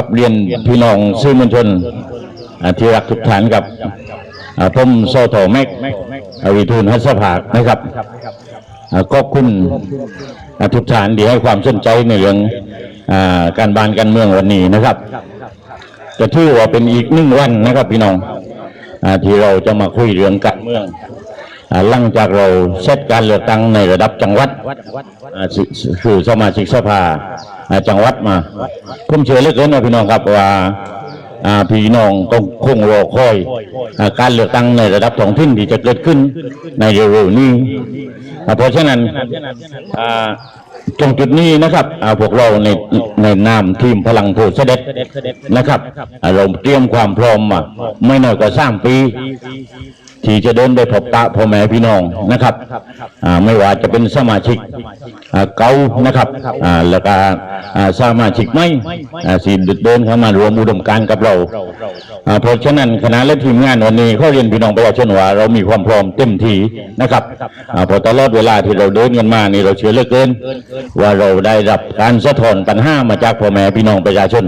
ขับเรียนพี่น้องสื่อมวลชนอ่าที่รักทุกท่านกับอ่าผมโซโตแม็กอ่าวิทูลฮัสภาคนะครับอ่าขอบคุณอ่าทุกท่านที่ให้ความสนใจในเรื่องอ่าการบ้านการเมืองวันนี้นะครับจะถือว่าเป็นอีกหนึ่งวันนะครับพี่น้องอาที่เราจะมาคุยเรื่องการเมืองอ่า หลังจากเราเซตการเลือกตั้งในระดับจังหวัดคือสมาชิกสภาจังหวัดมาผมเชื่อเหลือเกินนะพี่น้องครับว่าพี่น้องต้องคงรอคอยการเลือกตั้งในระดับท้องถิ่นที่จะเกิดขึ้นในเร็วๆนี้เพราะฉะนั้นตรงจุดนี้นะครับพวกเราในในนามทีมพลังโพเสด็จนะครับเราเตรียมความพร้อมมาไม่น้อยกว่าสามปี ที่จะเดินไปพบปะพ่อแม่พี่น้องนะครับอ่าไม่ว่าจะเป็นสมาชิกอ่าเก่านะครับอ่าแล้วก็อ่าสมาชิกใหม่อ่าที่เดินเข้ามารวมอุดมการณ์กับเราอ่าเพราะฉะนั้นคณะและทีมงานวันนี้เขาเรียนพี่น้องประชาชนว่าเรามีความพร้อมเต็มที่นะครับอ่าเพอตลอดเวลาที่เราเดินกันมานี่เราเชื่อเหลือเกิน ว่าเราได้รับการสะท้อนปัญหามาจากพ่อแม่พี่น้องประชาชน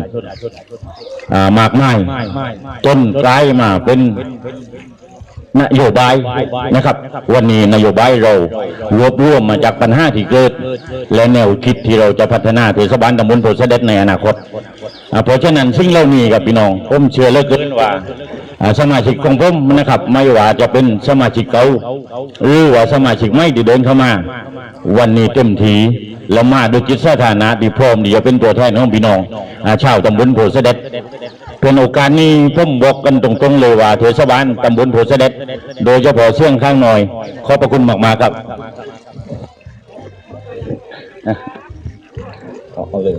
อ่ามากมายจนกลายมาเป็น นโยบายนะครับ วันนี้นโยบายเรารวบรวมมาจากปัญหาที่เกิด และแนวคิดที่เราจะพัฒนาเทศบาลตำบลโพธิ์เสด็จในอนาคตเพราะฉะนั้นสิ่งเหล่านี้กับพี่น้องผมเชื่อเหลือเกินว่าสมาชิกของผมนะครับ ไม่ว่าจะเป็นสมาชิกเก่าหรือว่าสมาชิกใหม่ที่เดินเข้ามา วันนี้เต็มทีแล้วมาด้วยจิตสถานะที่พร้อมที่จะเป็นตัวแทนของพี่น้องชาวตำบลโพธิ์เสด็จ เป็นโอกาสนี้ผมบอกกันตรงๆเลยว่าเทศบาลตำบลโพธิ์เสด็จ โดยเฉพาะเสี่ยงข้างหน่อย ขอบพระคุณมากๆครับนะเอาเอาเลย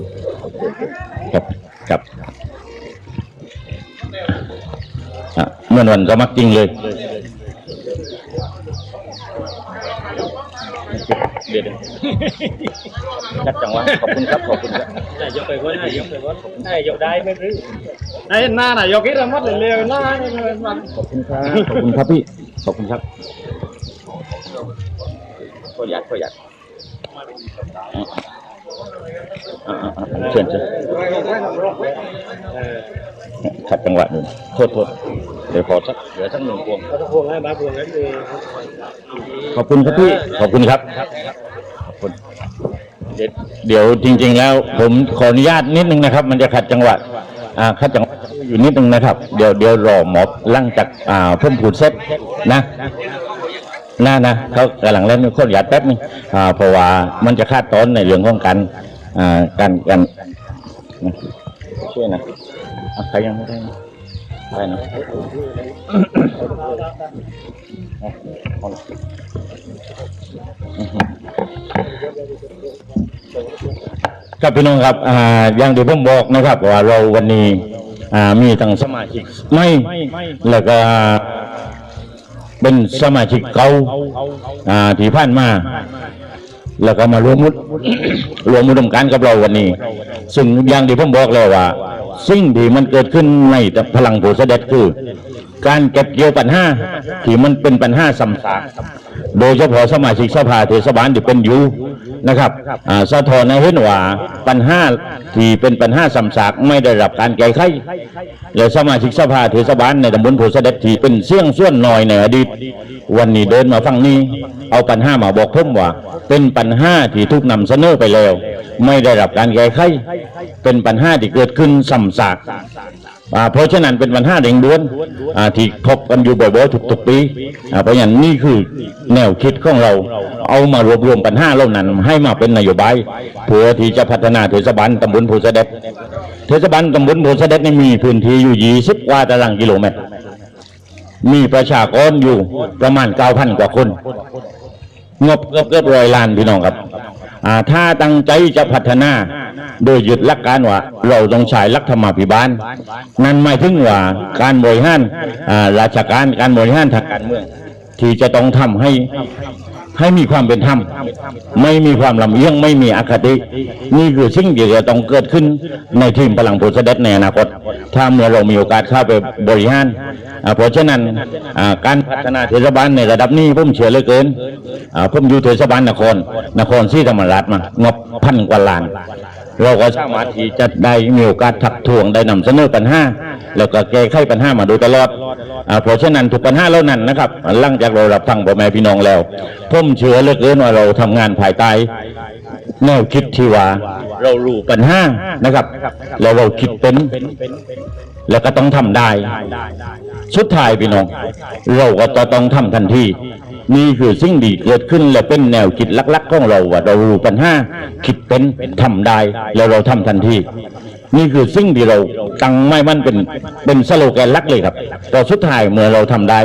ครับครับอะเหมื่อนวันสมัครจริงเลย เดี๋ยวๆจัดจังหวะขอบคุณครับขอบคุณครับนายกไปก่อนนายกไปก่อนนายกได้ไม่รื้อนายหน้านายกคิดระมัดเร็วๆหน้านี่มันขอบคุณครับขอบคุณครับพี่ขอบคุณครับขอหยัดขอหยัดอ่าอ่าอ่า เชิญเชิญขัดจังหวะหนึ่งโทษโทษเดี๋ยวขอสักเหลือสักหนึ่งพวงเขาต้องพวงให้บ้าพวงนั้นเองขอบคุณครับพี่ ขอบคุณครับ ขอบคุณ เดี๋ยวจริง ๆ แล้ว ผมขออนุญาตนิดนึงนะครับ มันจะขัดจังหวะอ่าขัดจังหวะอยู่นิดนึงนะครับ เดี๋ยวเดี๋ยวรอหมอลังจากอ่าเพิ่มผูดเสร็จนะ น่านะเขากำลังเล่นขออนุญาตแป๊บนึงอ่าเพราะว่ามันจะคาดตอนในเรื่องของการอ่าการการนะช่วยนะอะใครยังไม่ได้นะได้นะอะเอาละครับพี่น้องครับอ่าอย่างที่ผมบอกนะครับ ว่าเราวันนี้อ่ามีทั้งสมาชิกไม่แล้วก็ เป็นสมาชิกเก่าอ่าที่ผ่านมา แล้วก็มารวมมุดรวมมุดมการกับเราวันนี้ ซึ่งอย่างที่ผมบอกแล้วว่า สิ่งที่มันเกิดขึ้นในพลังผู้เสด็จคือ การเก็บเกี่ยวปัญหาที่มันเป็นปัญหาซ้ำสากโดยเฉพาะสมาชิกสภาเทศบาลที่เป็นอยู่ นะครับอ่าสะท้อนให้เห็นว่าปัญหาที่เป็นปัญหาซ้ำซากไม่ได้รับการแก้ไขและสมาชิกสภาเทศบาลในตำบลโพธิ์เสด็จที่เป็นเสี่ยงส่วนน้อยในอดีตวันนี้เดินมาฟังนี้ เอาปัญหามาบอกผมว่า เป็นปัญหาที่ถูกนำเสนอไปแล้ว ไม่ได้รับการแก้ไขเป็นปัญหาที่เกิดขึ้นซ้ำซากอ่า เพราะฉะนั้นเป็นปัญหาเร่งด่วนที่พบกันอยู่บ่อยๆทุกๆปีเพราะฉะนั้นนี่คือแนวคิดของเราเอามารวบรวมปัญหาเหล่านั้น ให้มาเป็นนโยบายเพื่อที่จะพัฒนาเทศบาลตำบลโพธิ์เสด็จเทศบาลตำบลโพธิ์เสด็จนี่มีพื้นที่อยู่20กว่าตารางกิโลเมตรมีประชากรอยู่ประมาณ9,000กว่าคนงบเกือบเกือบร้อยล้านพี่น้องครับ ถ้าตั้งใจจะพัฒนา โดยยึดหลักการว่า เราต้องใช้รัฐธรรมาภิบาล นั่นหมายถึงว่าการบริหารราชการการบริหารทางการเมือง ที่จะต้องทำให้ให้มีความเป็นธรรม ไม่มีความลำเอียงไม่มีอคติ นี่คือสิ่งที่จะต้องเกิดขึ้นในทีมพลังโพธิ์เสด็จในอนาคต ถ้าเมื่อเรามีโอกาสเข้าไปบริหารเพราะฉะนั้นการพัฒนาเทศบาลในระดับนี้ผมเชื่อเหลือเกินอ่าผมอยู่เทศบาลนคร นครศรีธรรมราชมางบพันกว่าล้าน เราก็สามารถที่จะได้มีโอกาสทักทวงได้นำเสนอปัญหาแล้วก็แก้ไขปัญหามาโดยตลอดเพราะฉะนั้นทุกปัญหาเหล่านั้นนะครับหลังจากเรารับฟังพ่อแม่พี่น้องแล้วผมเชื่อเหลือเกินว่าเราทำงานภายใต้ แนวคิดที่ว่าเรารู้ปัญหานะครับ แล้วเราคิดเป็น แล้วก็ต้องทำได้ สุดท้ายพี่น้อง เราก็จะต้องทำทันทีนี่คือสิ่งดีเกิดขึ้นและเป็นแนวคิดลักๆของเราว่าเรารู้ปัญหาคิดเป็นทำได้แล้วเราทำทันที นี่คือสิ่งที่เราตั้งไม่มั่นเป็นเป็นสโลแกนลักเลยครับต่สุดท้ายเมื่อเราทำได้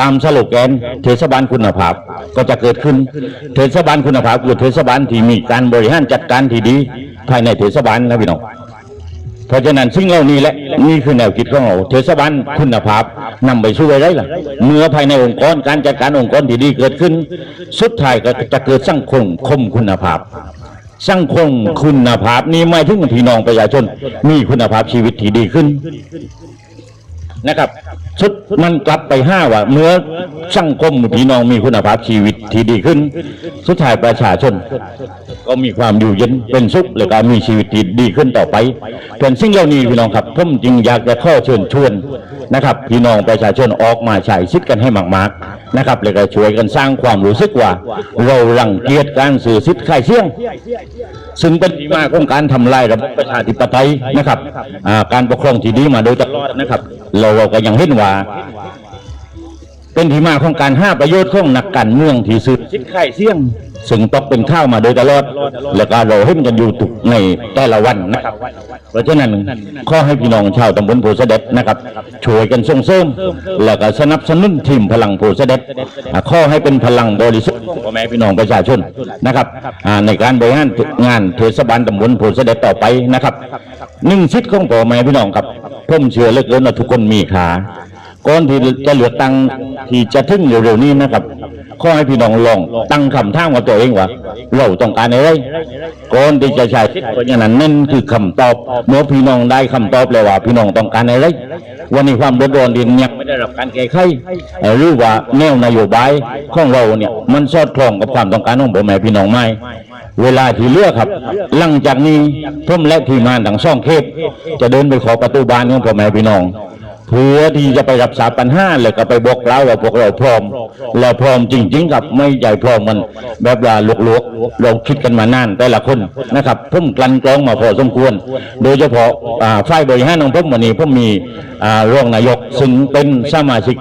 ตามสโลแกนเทศบาลคุณภาพก็จะเกิดขึ้น เทศบาลคุณภาพคือเทศบาลที่มีการบริหารจัดการที่ดี ภายในเทศบาลนะพี่น้องเพราะฉะนั้นสิ่งเหล่านี้แหละนี่คือแนวคิดของเราเทศบาลคุณภาพนำไปสู่อะไรล่ะเมื่อภายในองค์กรการจัดการองค์กรที่ดีเกิดขึ้น สุดท้ายก็จะเกิดสังคมคมคุณภาพ สังคมคุณภาพนี้ไม่ถึงพี่น้องประชาชน มีคุณภาพชีวิตที่ดีขึ้นนะครับชุดมันกลับไปห้าว่าเมื่อสังคมพี่น้องมีคุณภาพชีวิตที่ดีขึ้น สุดท้ายประชาชน ก็มีความอยู่เย็นเป็นสุขและก็มีชีวิตที่ดีขึ้นต่อไปเป็นสิ่งเหล่านี้พี่น้องครับผมจึงอยากจะข้อเชิญชวนนะครับ พี่น้องประชาชนออกมาใช้สิทธิ์กันให้มากๆ นะครับแล้วก็ช่วยกันสร้างความรู้สึกว่า เรารังเกียจการสื่อสิทธิ์ไข้เสี่ยง ซึ่งเป็นที่มาของการทำลายระบบประชาธิปไตยนะครับการปกครองที่ดีมาโดยตลอดนะครับ เราเราก็ยังเห็นว่า เป็นที่มาของการห้าประโยชน์ของนักการเมืองที่สืบสิทธิ์ไข่เสี่ยง ซึ่งตกเป็นข้าวมาโดยตลอด แล้วก็เราเห็นกันอยู่ทุกในแต่ละวันนะครับ เพราะฉะนั้นขอให้พี่น้องชาวตำบลโพธิ์เสด็จนะครับ ช่วยกันส่งเสริม แล้วก็สนับสนุนทีมพลังโพธิ์เสด็จอ่าขอให้เป็นพลังบริสุทธิ์ของพ่อแม่พี่น้องประชาชนนะครับอ่าในการบริหารงานเทศบาลตำบลโพธิ์เสด็จต่อไปนะครับหนึ่งสิทธิ์ของพ่อแม่พี่น้องครับผมเชื่อเหลือเกินว่าทุกคนมีขา ก่อนที่จะเหลือตังที่จะถึงเร็วๆนี้นะครับขอให้พี่น้องลองตั้งคำถามกับตัวเองว่าเราต้องการอะไรก่อนที่จะใช้สิทธิ์เพราะฉะนั้นนั่นคือคำตอบเมื่อพี่น้องได้คำตอบแล้วว่า พี่น้องต้องการอะไรวันนี้ความเดือดร้อนดินยังไม่ได้รับการแก้ไขหรือว่าแนวนโยบายของเราเนี่ยมันสอดคล้องกับความต้องการของผมแม่พี่น้องไหมเวลาที่เลือกครับ หลังจากนี้ผมและทีมงานทั้งสองเขตจะเดินไปขอประตูบานของพ่อแม่พี่น้อง เพื่อที่จะไปรับทราปัญหาแล้วก็ไปบอกเล่าว่าพวกเราพร้อม เราพร้อมจริง ๆ กับไม่ใหญ่พร้อมมัน แบบว่าลวกๆเราคิดกันมานานแต่ละคนนะครับผมกลั่นกรองมาพอสมควร โดยเฉพาะฝ่ายบริหารของผมวันนี้ผมมีรองนายกซึ่งเป็นสมาชิก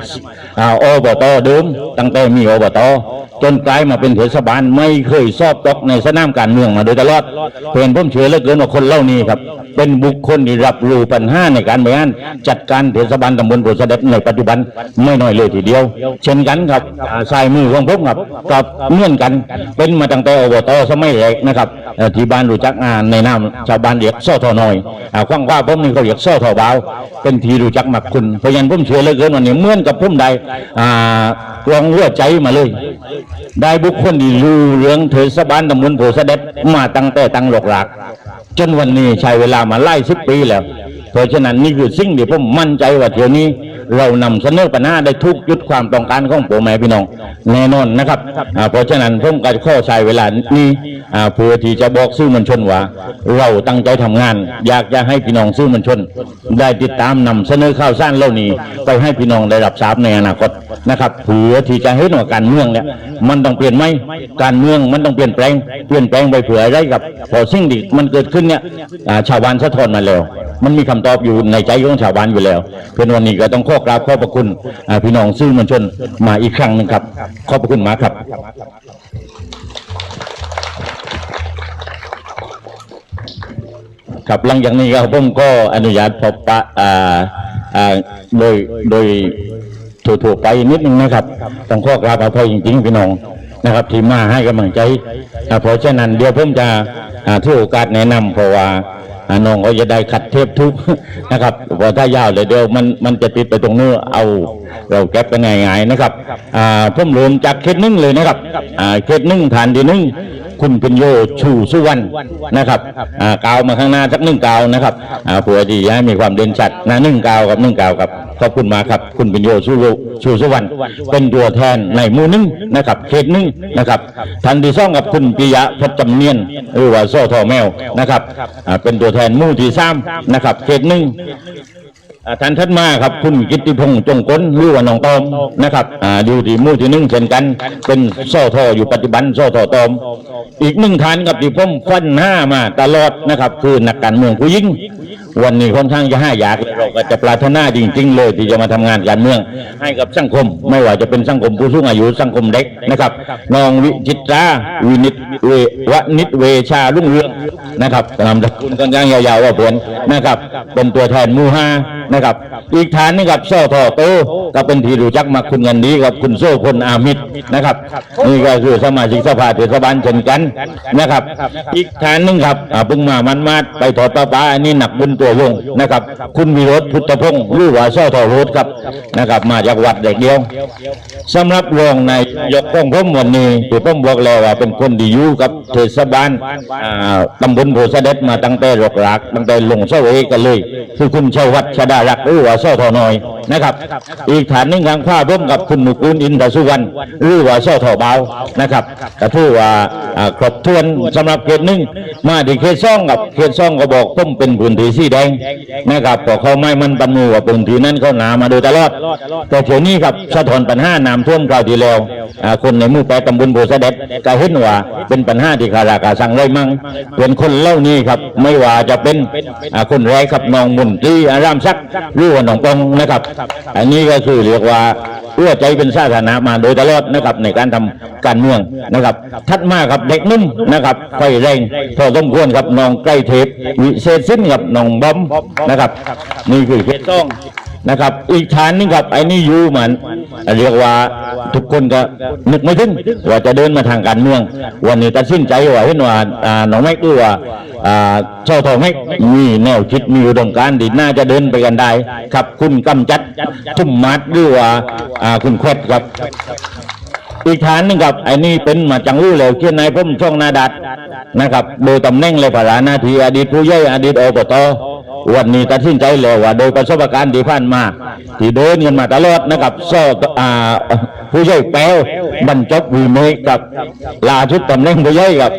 อบตเดิม ตั้งแต่มีอบตจนกลายมาเป็นเทศบาลไม่เคยสอบตกในสนามการเมืองมาโดยตลอดเพื่อนผมเชื่อเหลือเกินว่าคนเล่านี้ครับ เป็นบุคคลที่รับรู้ปัญหาในการบริหารจัดการเทศบาลตำบลโพธิ์เสด็จในปัจจุบันไม่น้อยเลยทีเดียว เช่นกันครับสายมือของผมครับกับเมือนกันเป็นมาตั้งแต่อบตสมัยแรกนะครับที่บ้านรู้จักงานในนามชาวบ้านเรียกซ่อทอน้อยอ่าขว้างว่าผมนี่เขาเรียกซ่อทอบาเป็นที่รู้จักมักคุณเพราะฉะนั้นผมเชื่อเลือเกินวันนี้เมื่อนกับผมได้อ่ากรองหัวใจมาเลย ได้บุคคลที่รู้เรื่องเทศบาลตำบลโพธิ์เสด็จมาตั้งแต่ตั้งหลกหลักจนวันนี้ใช้เวลามาไล่สิบปีแล้ว เพราะฉะนั้นนี่คือสิ่งที่ผมมั่นใจว่าเที่ยวนี้ เรานำเสนอปัญหาได้ทุกยุดความต้องการของผมแม่พี่น้องแน่นอนนะครับเพราะฉะนั้นผมก็จะข้อใช้เวลานี้เพื่อที่จะบอกสื่อมวลชนว่า เราตั้งใจทำงาน อยากจะให้พี่น้องสื่อมวลชน ได้ติดตามนำเสนอข่าวสารเหล่านี้ ไปให้พี่น้องได้รับทราบในอนาคตนะครับเพื่อที่จะให้หน่วยการเมืองเนี่ยมันต้องเปลี่ยนไหมการเมืองมันต้องเปลี่ยนแปลงเปลี่ยนแปลงไปเผื่ออะไรกับพอสิ่งที่มันเกิดขึ้นเนี่ยชาวบ้านสะท้อนมาแล้ว มันมีคำตอบอยู่ในใจของชาวบ้านอยู่แล้ว เพื่อนวันนี้ก็ต้องขอกราบขอบพระคุณพี่น้องสื่อมวลชนมาอีกครั้งหนึ่งครับ ขอบพระคุณมากครับครับหลังจากนี้ครับผมก็อนุญาตพบปะโดยโดยทั่วๆไปนิดนึงนะครับต้องขอกราบขอโทษจริงๆพี่น้องนะครับ ที่มาให้กำลังใจเพราะฉะนั้นเดี๋ยวผมจะอ่าถือโอกาสแนะนำเพราะว่า น้องก็จะได้ขัดเทปทุกนะครับเพราะถ้ายาวเลยเดียวมันมันจะติดไปตรงนู้นเอาเราแก็บกันง่ายๆนะครับอ่าผมรวมจากเคสหนึ่งเลยนะครับอ่าเคสหนึ่งฐานที่หนึ่งคุณเป็นโยชูสุวรรณนะครับอ่ากาวมาข้างหน้าสักหนึ่งกาวนะครับอ่าผัวดีให้มีความเด่นชัดนะหนึ่งกาวกับหนึ่งกาวกับ ขอบคุณมากครับ คุณปิญโยชูรุชูสุวรรณเป็นตัวแทนในหมู่หนึงนะครับ เขตหนึงนะครับท่านที่สองกับคุณปิยะพจำเนียนหรือว่าโซทอแมวนะครับอ่าเป็นตัวแทนหมู่ที่สามนะครับ เขตหนึ่งอ่าท่านทัดมาครับคุณกิติพงษ์จงก้นหรือว่าน้องตอมนะครับอ่าอยู่ที่มู่ที่หนึ่งเช่นกัน เป็นโซ่ทออยู่ปัจจุบันโซ่ทอตอม อีกหนึ่งท่านกับที่ผมฟันหน้ามาตลอดนะครับ คือนักการเมืองผู้หญิง วันนี้ค่อนข้างจะห้าอยากเลยเราก็จะปรารถนาจริง ๆ เลยที่จะมาทำงานการเมือง ให้กับสังคม ไม่ว่าจะเป็นสังคมผู้สูงอายุสังคมเด็กนะครับน้องวิจิตราวินิตเววนิตเวชารุ่งเรืองนะครับนามสกุลค่อนข้างยาวๆว่าเพื่อนนะครับ เป็นตัวแทนมู่านะครับ อีกฐานหนึงกับโซ่ทอโตก็เป็นที่รู้จักมาคุณกันดีกับคุณโซ่พลอามิตรนะครับนี่ก็คือสมาชิกสภาเทศบาลเช่นกันนะครับ อีกฐานหนึงครับอ่าเพิ่งมามันมาไปถอดประปาอันนี้หนักบุญตัววงนะครับ คุณวิโรธพุทธพงศ์หรือว่าโซ่ทอโรธครับนะครับ มาจากวัดเด็กเดียวสำหรับรองนายยกของผมวันนี้ที่ผมบอกแล้วว่าเป็นคนดีอยู่กับเทศบาลอ่าตำบลโพธิ์เสด็จมาตั้งแต่รกรากตั้งแต่ลงเสาเอกกันเลย คือคุณชัยวัฒน์ชดารักษ์หรือว่าโซ่ทอน้อยนะครับ อีกฐานหนึ่งทางข้าร่วมกับคุณนุกูลอินทสุวรรณหรือว่าโซ่ทอเบานะครับก็ถือว่าอ่าครบถ้วนสำหรับเขตหนึ่งมาที่เขตสองกับเขตสองก็บอกผมเป็นพื้นที่สีแดงนะครับก็เขาไม่มันตำหนูว่าพื้นที่นั้นเขาหนามาโดยตลอด แต่เที่ยวนี้ครับสะท้อนปัญหาน้ำท่วมคราวที่แล้วอ่าคนในหมู่แปดตำบลโพธิ์เสด็จก็เห็นว่าเป็นปัญหาที่คาราคาสังเลยมั่งเป็นคนเล่านี้ครับไม่ว่าจะเป็นอ่าคนแรกครับน้องมุนตรีอารามซักดิ์หรือว่าน้องปองนะครับ อันนี้ก็คือเรียกว่าเอื้อใจเป็นสาธารณะมาโดยตลอดนะครับในการทำการเมืองนะครับ ทัดมาครับเด็กนุ่มนะครับไฟแรงพอสมควรครับน้องใกล้เทพวิเศษสิ้นกับน้องบอมนะครับ นี่คือเขตต้องนะครับ อีกฐานหนึงครับไอ้นี่อยู่มันเรียกว่าทุกคนก็นึกไม่ถึงว่าจะเดินมาทางการเมือง วันนี้ตัดสินใจว่าเห็นว่าอ่าน้องแม็กซ์หรือว่าอ่าเจ้าทองแม็กซ์มีแนวคิดมีอุดมการณ์ดีน่าจะเดินไปกันได้ครับคุณกำจัดทุ่มมัดหรือว่าอ่าคุณแควดครับอีกฐานหนึงครับไอ้นี่เป็นมาจังรู้เลยเขียนนายพุ่มช่องนาดัดนะครับ โดยตำแหน่งเลยภาราหนาทีอดีตผู้ใหญ่อดีตอบต วันนี้ตัดสินใจเลยว่า โดยประสบการณ์ที่ผ่านมา ที่เดินกันมาตลอดนะครับโซ่อ่าผู้ใหญ่แป้วบรรจบวีเมกับลาชุดตำแหน่งผู้ใหญ่กับ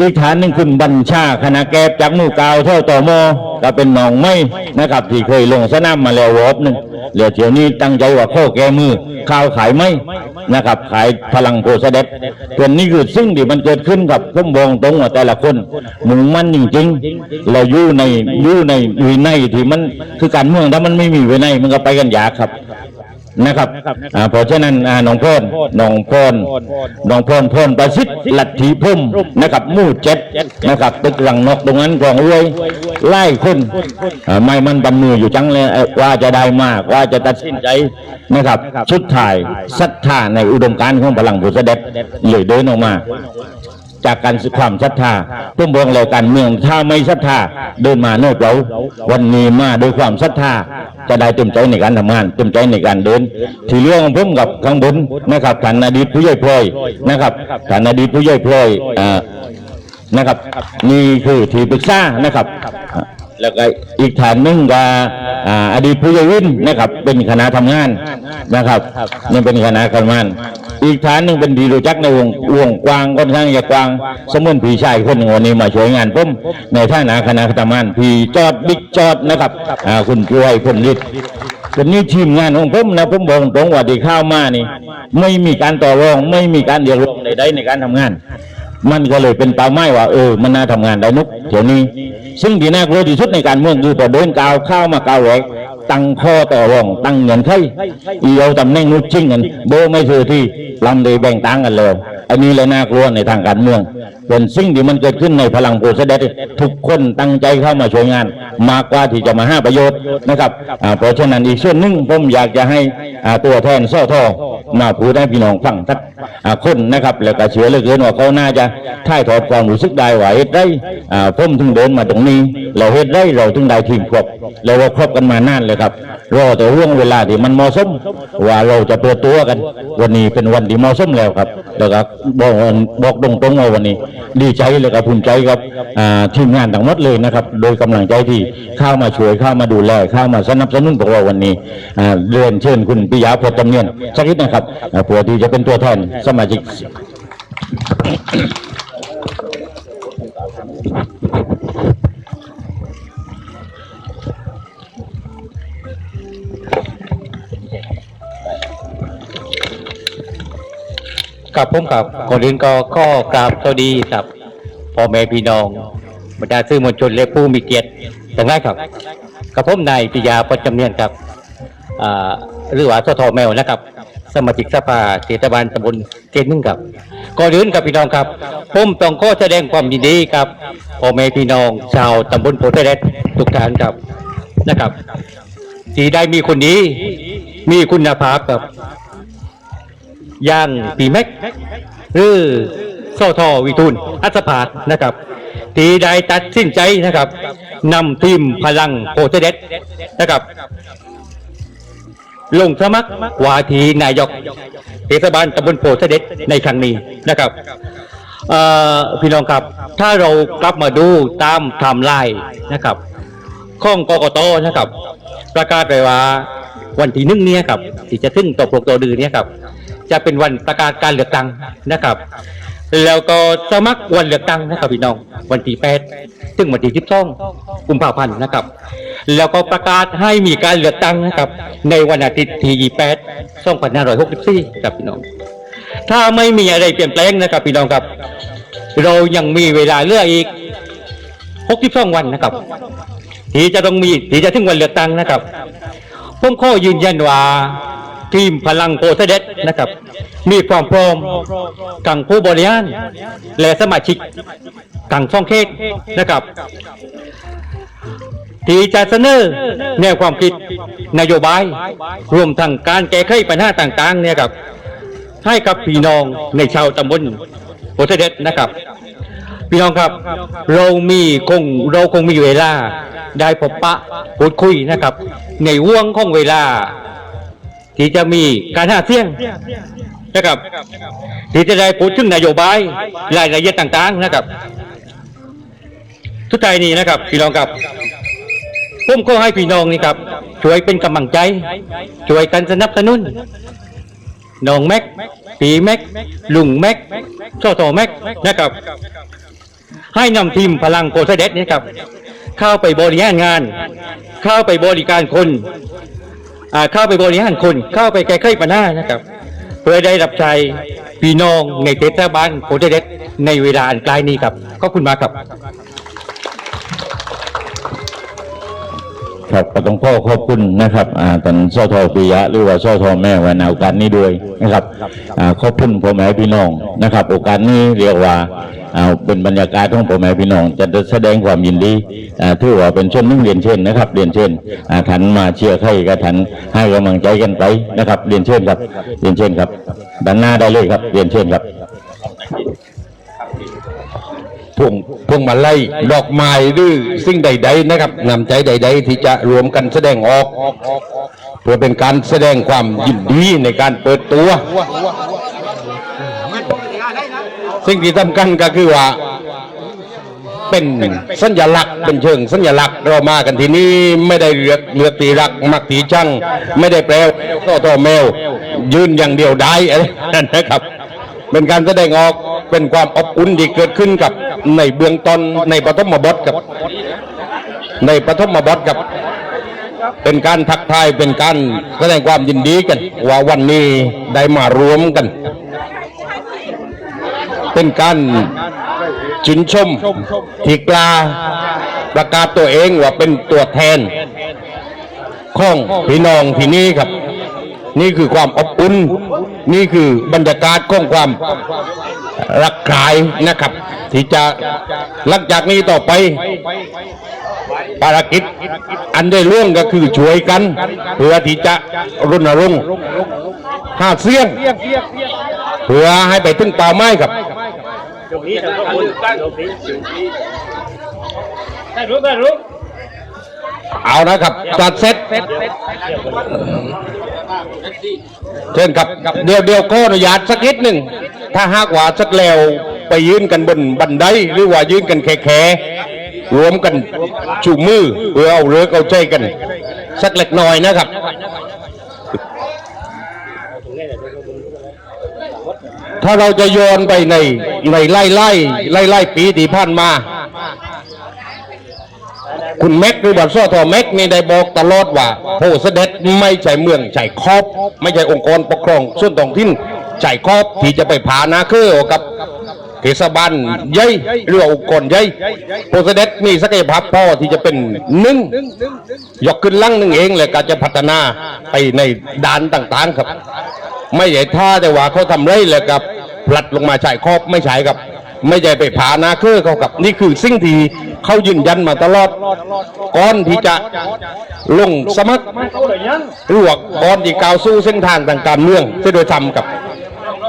อีกฐานหนึ่งคุณบัญชาคณะแกบจากหมู่กาวเท่าต่อมอก็เป็นหนองไม่นะครับที่เคยลงสนามมาแล้วรอบหนึ่งเหลือเที่ยวนี้ตั้งใจว่าข้อแก้มือข้าวขายไม่นะครับ ขายพลังโพเสด็จส่วนนี้คือซึ่งที่มันเกิดขึ้นกับผมบอกตรงว่าแต่ละคนมุ่งมั่นจริงๆเราอยู่ในอยู่ในวินัยที่มันคือการเมืองถ้ามันไม่มีวินัยมันก็ไปกันยากครับ นะครับอ่าเพราะฉะนั้นอ่าน้องพรน้องพรน้องพรพรประสิทธิ์ลัทธิพุ่มนะครับหมู่เจ็ดนะครับตึกหลังนกตรงนั้นกองรวยไล่คนอ่าไม่มันบันมืออยู่จังเลยเอ่อว่าจะได้มากว่าจะตัดสินใจนะครับสุดท้ายศรัทธาในอุดมการณ์ของพลังผู้เสด็จเลยเดินออกมา จากการศึกความศรัทธาพุ่มบวงแล้วการเมืองถ้าไม่ศรัทธาเดินมาเนิบเราวันนี้มาด้วยความศรัทธาจะได้เต็มใจในการทำงานเต็มใจในการเดินที่เรื่องของผมกับข้างบนนะครับฐานอดีตผู้ใหญ่พลอยนะครับฐานอดีตผู้ใหญ่พลอยนะครับ นี่คือที่ปรึกษานะครับแล้วก็อีกฐานหนึ่งก็อ่าอดีตผู้ใหญ่วินนะครับ เป็นคณะทำงานนะครับนี่เป็นคณะทำงาน อีกฐานหนึ่งเป็นดีรู้จักในวงวงกว้างค่อนข้างจะกว้าง สมุนผีชายคนหนึ่งวันนี้มาช่วยงานผมในฐานะคณะทำงานผีจอดบิ๊กจอดนะครับคุณช่วยคุณฤทธิ์คนนี้ทีมงานของผมนะผมบอกตรงว่าที่เข้ามานี่ ไม่มีการต่อรองไม่มีการเดียวรองใดๆในการทำงาน มันก็เลยเป็นเป้าหมายว่าเออมันน่าทำงานได้นุกเดี๋ยวนี้ ซึ่งที่น่ากลัวที่สุดในการเมืองคือพอเดินกาวเข้ามากาวแรกตั้งข้อต่อรองตั้งเงินไขอีเอาตำแหน่งนุกชิงกันโบไม่ซื้อที่ ลำเลยแบ่งตังกันแล้วอันนี้เลยน่ากลัวในทางการเมือง เป็นสิ่งที่มันเกิดขึ้นในพลังโพธิ์เสด็จทุกคนตั้งใจเข้ามาช่วยงาน มากกว่าที่จะมาห้าประโยชน์นะครับเพราะฉะนั้นอีกส่วนหนึ่งผมอยากจะให้ตัวแทนสอทอมาพูดให้พี่น้องฟังทักคนนะครับ แล้วก็เชื่อเลือเกินว่าเขาน่าจะถ่ายทอดความรู้สึกได้ว่าเหตุไรอ่าผมถึงเดินมาตรงนี้ เราเหตุไรเราถึงได้ทีมครบเราว่าครบกันมานานเลยครับรอแต่ห่วงเวลาที่มันเหมาะสมว่าเราจะเปิดตัวกัน วันนี้เป็นวันที่เหมาะสมแล้วครับแล้วก็บอกบอกตรงๆว่าวันนี้ ดีใจเลยครับภูมิใจครับทีมงานทั้งหมดเลยนะครับ โดยกำลังใจที่เข้ามาช่วยเข้ามาดูแลเข้ามาสนับสนุนพวกเราวันนี้เรียนเชิญคุณปิยาพจน์จำเนียนสักนิดนะครับอ่าเพื่อที่จะเป็นตัวแทนสมาชิก กับผมกับคนอื่นก็ก็กราบสวัสดีครับพ่อแม่พี่น้องบรรดาสื่อมวลชนและผู้มีเกียรติทั้งหลายครับกับผมนายปิยาพจน์จำเนียนครับอ่าหรือว่าสทแมวนะครับ สมาชิกสภาเทศบาลตำบลเกณฑ์นึงครับก่อนอื่นครับพี่น้องครับผมต้องขอแสดงความยินดีครับพ่อแม่พี่น้อง ชาวตำบลโพธิ์เรศทุกท่านครับนะครับที่ได้มีคนนี้มีคุณภาพครับ ย่างปีแม็กหรือโซทอวิทูลอัศภาสนะครับที่ได้ตัดสินใจนะครับนำทีมพลังโพเทเดสนะครับ ลงสมัครว่าทีนายกเทศบาลตำบลโพเทเดสในครั้งนี้นะครับเอ่อพี่น้องครับ ถ้าเรากลับมาดูตามไทม์ไลน์นะครับของกกตนะครับ ประกาศไว้ว่าวันที่หนึ่งเนี้ครับที่จะถึงต่อปลกตัวดือเนี้ครับ จะเป็นวันประกาศการเลือกตั้งนะครับ แล้วก็สมัครวันเลือกตั้งนะครับพี่น้อง วันที่แปดถึงวันที่สิบสองกุมภาพันธ์นะครับ แล้วก็ประกาศให้มีการเลือกตั้งนะครับ ในวันอาทิตย์ที่แปดสองพันห้าร้อยหกสิบสี่ครับพี่น้อง ถ้าไม่มีอะไรเปลี่ยนแปลงนะครับพี่น้องครับ เรายังมีเวลาเหลืออีกหกสิบสองวันนะครับที่จะต้องมีที่จะถึงวันเลือกตั้งนะครับผมขอยืนยันว่า ทีมพลังโพธิ์เดชนะครับ มีความพร้อมกังผู้บริหารและสมาชิกกังช่องเขตนะครับที่จะเสนอแนวความคิดนโยบาย รวมทั้งการแก้ไขปัญหาต่างๆเนี่ยครับให้กับพี่น้องในชาวตำบลโพธิ์เดชนะครับ พี่น้องครับ เรามีคงเราคงมีเวลาได้พบปะพูดคุยนะครับ ในว่วงของเวลา ที่จะมีการหาเสียงนะครับที่จะได้พูดถึงนโยบายรายละเอียดต่าง ๆ นะครับ ทุกท่ายนี้นะครับพี่น้องครับผมขอให้พี่น้องนี่ครับ ช่วยเป็นกำลังใจ ช่วยกันสนับสนุนน้องแม็กปีแม็กลุงแม็กโซโตแม็กนะครับ ให้นำทีมพลังโพธิ์เดชนี่ครับ เข้าไปบริหารงาน เข้าไปบริการคน เข้าไปบริหารคนเข้าไปแก้ไขปัญหานะครับ เพื่อได้รับใช้พี่น้องในเทศบาลโพเดเดชในเวลาอันใกล้นี้ครับขอบคุณมากครับ ครับก็ต้องขอขอบคุณนะครับอ่าท่านสทปิยะหรือว่าสทแม่วันโอกาสนี้ด้วยนะครับอ่าขอบคุณพ่อแม่พี่น้องนะครับ โอกาสนี้เรียกว่าอ่าเป็นบรรยากาศของพ่อแม่พี่น้องจะแสดงความยินดีอ่าถือว่าเป็นช่วงนึงเรียนเชิญนะครับ เรียนเชิญอ่าทันมาเชียร์ใครก็ทันให้กำลังใจกันไปนะครับ เรียนเชิญครับ เรียนเชิญครับด้านหน้าได้เลยครับ เรียนเชิญครับพ วงพวงมาลัยดอกไม้หรือสิ่งใด ๆ นะครับนำใจใด ๆ ที่จะรวมกันแสดงออกเพื่อเป็นการแสดงความยินดีในการเปิดตัว สิ่งที่สำคัญก็คือว่าเป็นสัญลักษณ์เป็นเชิงสัญลักษณ์เรามากันที่นี่ไม่ได้เลือกเลือกตีรักมักตีช่างไม่ได้แปลว่าต่อต่อแมว ยืนอย่างเดียวได้อะไรนั่นนะครับ เป็นการแสดงออก เป็นความอบอุ่นที่เกิดขึ้นกับในเบื้องต้นในปฐมบทกับ ในปฐมบทกับ เป็นการทักทายเป็นการแสดงความยินดีกัน ว่าวันนี้ได้มารวมกัน เป็นการชื่นชมที่กล้าประกาศตัวเองว่าเป็นตัวแทน ของพี่น้องที่นี่ครับ นี่คือความอบอุ่นนี่คือบรรยากาศของความรักใครนะครับ ที่จะหลังจากนี้ต่อไปภารกิจอันได้เรื่องก็คือช่วยกันเพื่อที่จะรณรงค์หาเสียง เพื่อให้ไปถึงเป้าหมายครับตรงนี้ทางขบวนตั้งตรงนี้ได้รู้ได้รู้ เอานะครับจัดเซตเชิญครับ เดี๋ยวเดี๋ยวก็อนุญาตสักนิดหนึ่ง ถ้าหากว่าสักแล้วไปยืนกันบนบันไดหรือว่ายืนกันแค่ๆรวมกันจูมือเพื่อเอาเรือเอาใจกัน สักเล็กน้อยนะครับถ้าเราจะโยนไปในในไล่ไล่ไล่ไล่ปีที่ผ่านมา คุณแม็กหรือบัตซ่อทอแม็กนี่ได้บอกตลอดว่าโพเสด็จไม่ใช่เมืองใช่ครอบ ไม่ใช่องค์กรปกครองส่วนท้องถิ่นใช่ครอบที่จะไปผานาคือกับเทศบาลใหญ่หรือว่าองค์กรใหญ่โพเสด็จมีศักยภาพพอที่จะเป็นหนึ่งยกขึ้นลังหนึ่งเองเลยก็จะพัฒนาไปในด้านต่างๆครับ ไม่ใช่ท่าแต่ว่าเขาทำไรเลยกับผลัดลงมาใช่ครอบไม่ใช่ครับ ไม่ใช่ไปผานาคือเขากับนี่คือสิ่งที่เขายืนยันมาตลอดก่อนที่จะลงสมัครหรือว่าก่อนที่กาวสู้เส้นทางทางการเมืองจะโดยทำกับ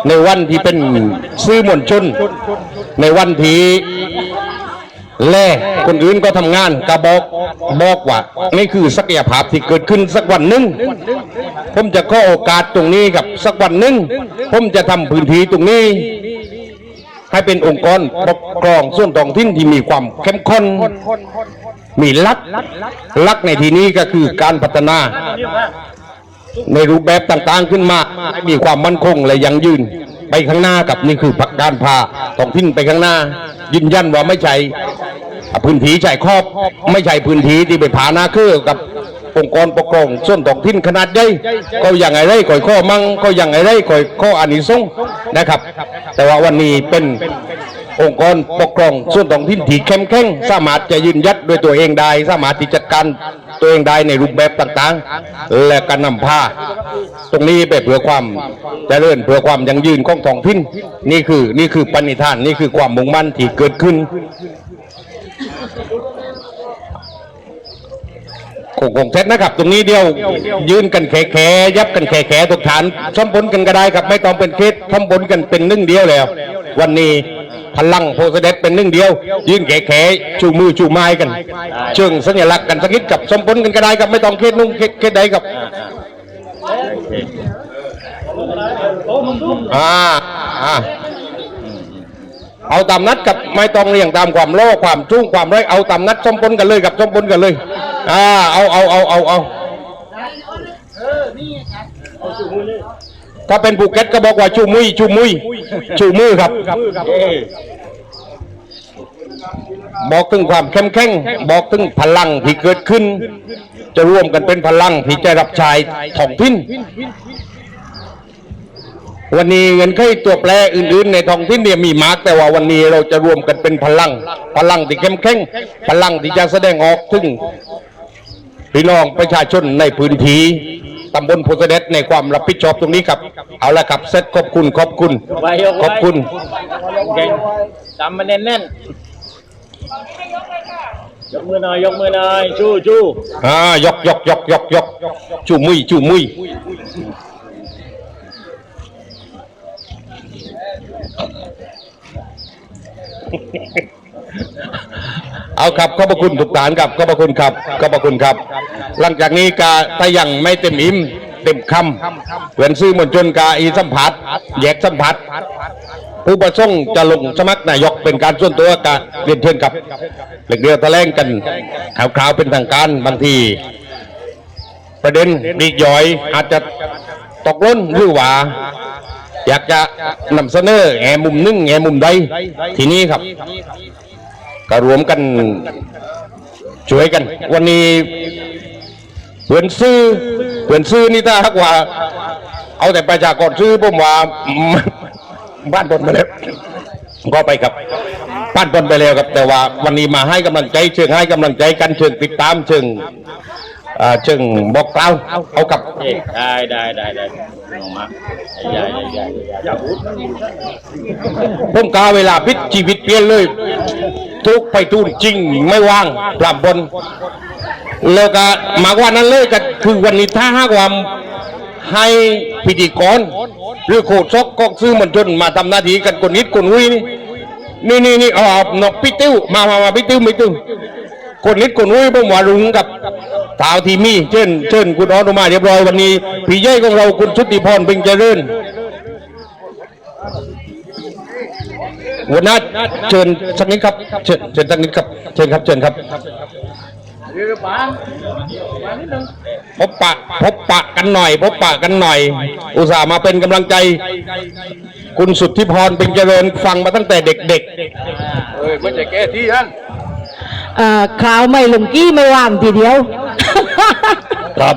ในวันที่เป็นซื้อมวลชน ในวันที่แล่คนอื่นก็ทำงานก็บอกบอกว่านี่คือศักยภาพที่เกิดขึ้นสักวันหนึ่งผมจะขอโอกาสตรงนี้กับสักวันหนึ่งผมจะทำพื้นที่ตรงนี้ ให้เป็นองค์กรปกครองส่วนท้องถิ่นที่มีความเข้มข้น มีลักลักในที่นี้ก็คือการพัฒนา ในรูปแบบต่างๆขึ้นมาให้มีความมั่นคงและยั่งยืน ไปข้างหน้ากับนี่คือพักการพาท้องถิ่นไปข้างหน้า ยืนยันว่าไม่ใช่พื้นที่ใช่ครอบ ไม่ใช่พื้นที่ที่ไปผานาคือกับ องค์กรปกครองส่วนท้องถิ่นขนาดใหญ่ก็อย่างไรก่อยข้อมั่งก็อย่างไรก่อยข้ออานิสงส์นะครับ แต่ว่าวันนี้เป็นองค์กรปกครองส่วนท้องถิ่นที่เข้มแข็งสามารถจะยืนยัดด้วยตัวเองได้ สามารถที่จัดการตัวเองได้ในรูปแบบต่างๆ และการนำพาตรงนี้ไปเพื่อความเจริญเพื่อความยั่งยืนของท้องถิ่นนี่คือนี่คือปณิธานนี่คือความมุ่งมั่นที่เกิดขึ้น คงคงเสร็จนะครับ ตรงนี้เดียวยืนกันแขแขยับกันแขแขทุกฐานสมผลกันก็ได้ครับไม่ต้องเป็นเคสสมผลกันเป็นหนึ่งเดียวแล้ว วันนี้พลังโพสเดตเป็นหนึ่งเดียว ยืนแขแขชูมือชูไม้กัน เชิงสัญลักษณ์กันสักนิดกับสมผลกันก็ได้ครับไม่ต้องเคสนุ่งเคสเคสใดครับอ่าอ่า เอาตามนัดกับไม่ต้องเรียงตามความโลภความทุ่งความไรเอาตามนัดสมผลกันเลยกับสมผลกันเลยอ่าเอาเอาเอาเอาเอาถ้าเป็นภูเก็ตก็บอกว่าชูมุยชูมุยชูมือครับบอกถึงความเข้มแข็งบอกถึงพลังที่เกิดขึ้น จะร่วมกันเป็นพลังที่จะรับใช้ท้องถิ่น วันนี้เงินไขตัวแปรอื่นๆ ในท้องถิ่นเนี่ยมีมากแต่ว่าวันนี้เราจะรวมกันเป็นพลัง พลังที่เข้มแข็งพลังที่จะแสดงออกถึงพี่น้องประชาชนในพื้นที่ตำบลโพธิ์เสด็จในความรับผิดชอบตรงนี้ครับ เอาละครับเซตขอบคุณขอบคุณไว้ยกไว้ขอบคุณเก่งจำมันแน่นๆยกมือหน่อยยกมือหน่อยชู้ชู้อ่ายกยกยกยกยกจูมุยจูมุย เอาครับขอบพระคุณทุกฐานครับขอบพระคุณครับขอบพระคุณครับ หลังจากนี้กาถ้ายังไม่เต็มอิ่มเต็มคำเหมือนซื้อมวลชนกาอีสัมผัสแยกสัมผัสผู้ประสงค์จะลงสมัครนายกเป็นการส่วนตัวกะเรียนเชิญกับเหล็กเรือแลงกันข่าวๆเป็นทางการบางที ประเด็นดีกย่อยอาจจะตกล้นหรือว่า อยากจะนำเสนอแง่มุมหนึ่งแง่มุมใดทีนี้ครับ ก็รวมกันช่วยกัน วันนี้เพื่อนซื้อเพื่อนซื้อนี่ถ้าหากว่า เอาแต่ประชากรซื้อผมว่าบ้านบนไปแล้วก็ไปกับบ้านบนไปแล้วครับ แต่ว่าวันนี้มาให้กำลังใจ เชิงให้กำลังใจกันเชิงติดตามเชิงเชิงบอกกล่าวเอากับได้ได้ได้ได้ ลงมาใหญ่ใหญ่ใหญ่ผมกาเวลาพิษชีวิตเปลี่ยนเลย ทุกไปทุนจริงไม่ว่างปรับบน แล้วก็มากว่านั้นเลยก็คือวันนี้ถ้าหากว่าให้พิธีกรหรือโคชกกองซื้อมวลชนมาทำหน้าที่กันคนนิดคนวุ้ยนี่นี่นี่นี่เอานกพี่ติ้วมามามาพี่ติ้วพี่ติ้วคนนิดคนวุ้ยผมว่ารุงกับ ข่าวทีมีเช่นเช่นคุณออนุมาเรียบร้อยวันนี้พี่ใหญ่ของเราคุณชุติพรเพ็งเจริญหัวหน้าเชิญสักนิดครับเชิญเชิญสักนิดครับเชิญครับเชิญครับพบปะพบปะกันหน่อย พบปะกันหน่อย อุตส่าห์มาเป็นกำลังใจ คุณสุทธิพรเป็นเจริญฟังมาตั้งแต่เด็กเอ้ยไม่ใช่แกที่นั่น เอ่อข่าวไม่ลงกี้ไม่ว่างทีเดียว ครับ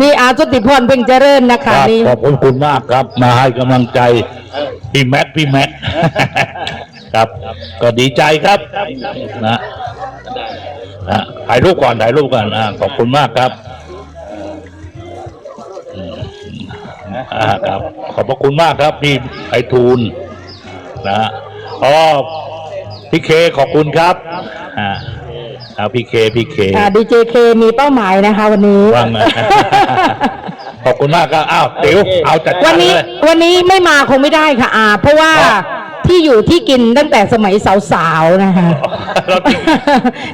นี่อาสุติพรเพ่งเจริญนะครัคะบนี่ขอบคุณคุณมากครับ มาให้กำลังใจพี่แม็กพี่แม็กครับ ก็ดีใจครับนะนะถ่ายรูปก่อนถ่ายรูปก่อนอ่าขอบคุณมากครับอืมอ่าครับ ขอบพระคุณมากครับพี่ไอทูลนะอ๋อพี่เคขอบคุณครับ อ่าเอาพี่เคพี่เคดีเจเคมีเป้าหมายนะคะ วันนี้ว่างนะขอบคุณมากครับอ้าวติ๋วเอาจัดวักานรนี้เลยวันนี้ไม่มาคงไม่ได้ค่ะอาเพราะว่าครับที่อยู่ที่กินตั้งแต่สมัยสาวๆนะคะเรา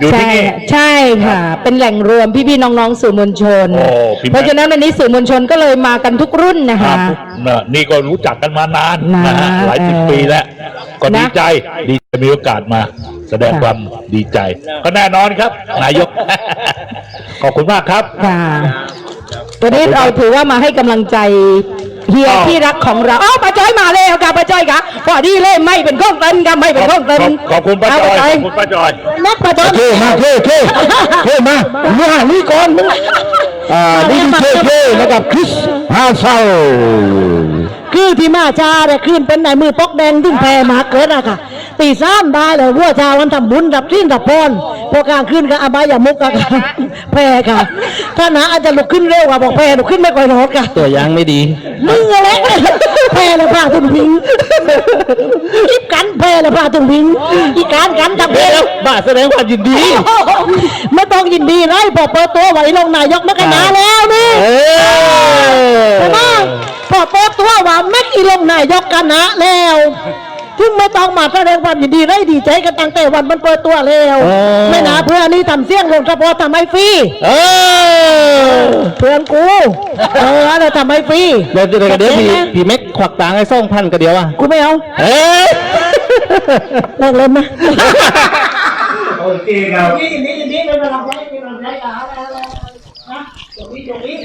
อยู่ที่นี่ใช่ใช่ค่ะ เป็นแหล่งรวมพี่ๆน้องๆสื่อมวลชนโอ้พี่แม่เพราะฉะนั้นวันนี้สื่อมวลชนก็เลยมากันทุกรุ่นนะครัคะบน่ะนี่ก็รู้จักกันมานานนะฮะนานหลายสิบเออปีแล้ว ก็นะดีใจดีใจมีโอกาสมา แสดงค่ะความดีใจ ก็แน่นอนครับ นายก ขอบคุณมากครับ ค่ะวันนี้เราถือว่ามาให้กำลังใจเฮียอ้าวที่รักของเราอ้าวป้าจ้อยมาแล้วค่ะป้าจ้อยค่ะพอดีเลยไม่เป็นข้องเต้นค่ะไม่เป็นข้องเต้นขอบขอบคุณป้าจอยเขอบคุณป้าจอยนักป้าจ้อยเท่มาเท่เท่เท่มาเมื่อนี้ก่อนอ่านี่เท่เท่นะครับคริสฮาเซลคือที่มาชาเนี่ยขึ้นเป็นในมือปอกแดงถึงแพมาเกิดอะค่ะ ตีสามได้เลยวัวชาวันทำบุญดับทิ้นดับพรพอกลางขึ้นก็อบายามุกอะค่ะแพค่ะถ้าหนาอาจจะลุกขึ้นเร็วกว่าบอกแพลุกขึ้นไม่ค่อยรอดค่ะตัวยังไม่ดีมึงอะไรแพเลยพาตุนพิงกิบกันแพเลยพาตุนพิงอีการกันทำเพลบ้าแสดงความยินดี ไม่ต้องยินดีไรพอเปิดตัวไหวลงนายกนักหนาแล้วนี่ใช่ไหมพอเปิดตัวว่าแม็กอีลงนายกกันนะแล้ว ถึงไม่ต้องมาแสดงความยินดีได้ดีใจกันตั้งแต่วันมันเปิดตัวแล้วเออ ไม่นาเพื่อนนี่ทำเสียงลงเฉพาะทำให้ฟรีเออเพื่อนกูเอออะไรทำให้ฟรีเดี๋ยวเดี๋ยวเดี๋ยวพี่พี่เม็กขวักตังค์ให้ส่งพันกันเดียวอะกูไม่เอาเอ้ยเลิกเล่นนะโอเคครับนี่นี่นี่เป็นกำลังใจเป็นกำลังใจกันนะตรงนี้ตรงนี้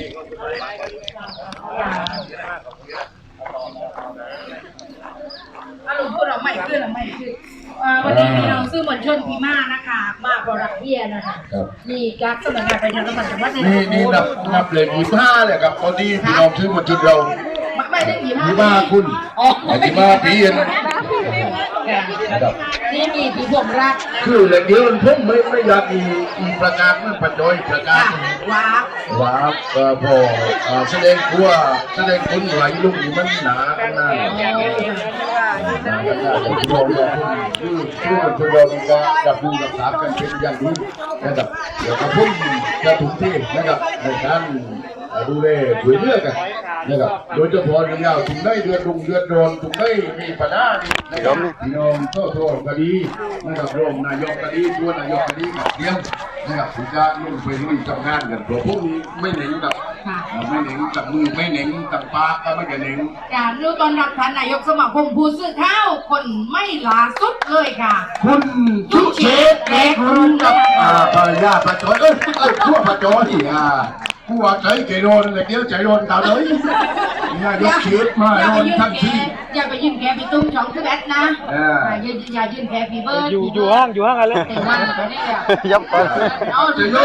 อารมณ์ พูดเราไม่ขึ้นเราไม่ขึ้นอ่าวันนี้พี่น้องซื้อมวลชนพีมานะคะมาบรักเบียนะคะนี่การสมัครงานไปทางจังหวัดจังหวัดในนี่นี่นับนับเลยมีผ้าเลยครับตอนนี้พี่น้องซื้อมาจุดเราไม่ไม่ได้ผีมามีผ้าคุณอ๋อไอ้ที่มาปีนนี่มีผีผมรักคือเหล็กเดียวมันพุ่มไม่ไม่อยากมีอีประการเมื่อปัจจอยประการว้าว่าเอ่อพอเอ่อแสดงตัวแสดงคุณไหลลุกนี่มันหนาข้างหน้าคือ คือมันคือเรามีการจับดูรักษากันเป็นอย่างดีนะครับเดี๋ยวกระพุ่มจะถูกที่นะครับในการ ดูแลช่วยเหลือกันนะครับโดยเฉพาะเรื่องยาวถึงได้เดือดรุงเดือดร้อนถึงได้มีปัญหานี่นะครับพี่น้องโทษโทษก็ดีนะครับรองนายกก็ดีตัวนายกก็ดีกับเตรียมนะครับถึงจะลงไปลุยทำงานกันเพราะพวกนี้ไม่เหน่งกับไม่เหน่งกับมือไม่เหน่งกับปากก็ไม่กระเหน่งการรู้ตอนรับท่านนายกสมาคมผู้สื่อข่าวคนไม่ลาสุดเลยค่ะ คุณชุเชษเล็กรุ่งกับอ่าภรรยาป้าจอยเอ้ยเอ้ยทั่วป้าจอยอ่า ผู้ว่าใจใจโดนเลยเดี๋ยวใจโดนตาเลยนายกเชษมาอย่าโดไปนยื่นทันแกทีอย่าไปยื่นแกพี่ตุ้มช่องคือแอดนะเอออย่าอย่ายื่นแกพี่เบิร์ดอยู่อยู่ห้างอยู่ห้างกันเลยแต่วันนี้อะยับไปเอาเจโย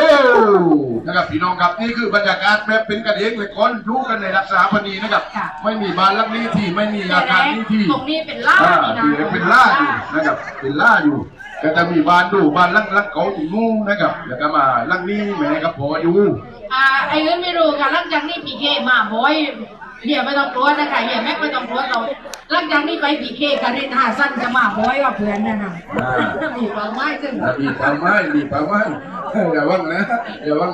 นะครับพี่น้องครับนี่คือบรรยากาศแบบเป็นกันเองเลยคนรู้กันในรักษาพนีนะครับ ไม่มีบ้านหลังนี้ที่ไม่มีอาคารนี้ที่ตรงนี้เป็นล่าอ่านี่นะที่เป็นล่าอยู่นะครับเป็นล่าอยู่ ก็จะมีบ้านดูบ้านหลังหลังเขาถึงนู้นนะครับแล้วก็มาหลังนี้แม่กับพออยู่อ่าไอ้เงินไม่รู้ค่ะหลังจากนี้พีเคมาบอยเดี๋ยวไม่ต้องกลัวนะคะเดี๋ยวแม็กไม่ต้องกลัวเราหลังจากนี้ไปพีเคกันเรนหาสั้นจะมาบอยว่าเพื่อนนะคะอ่ามีความหมายซึ่งมีความไม้มีความไม้อย่าว่างนะอย่าว่าง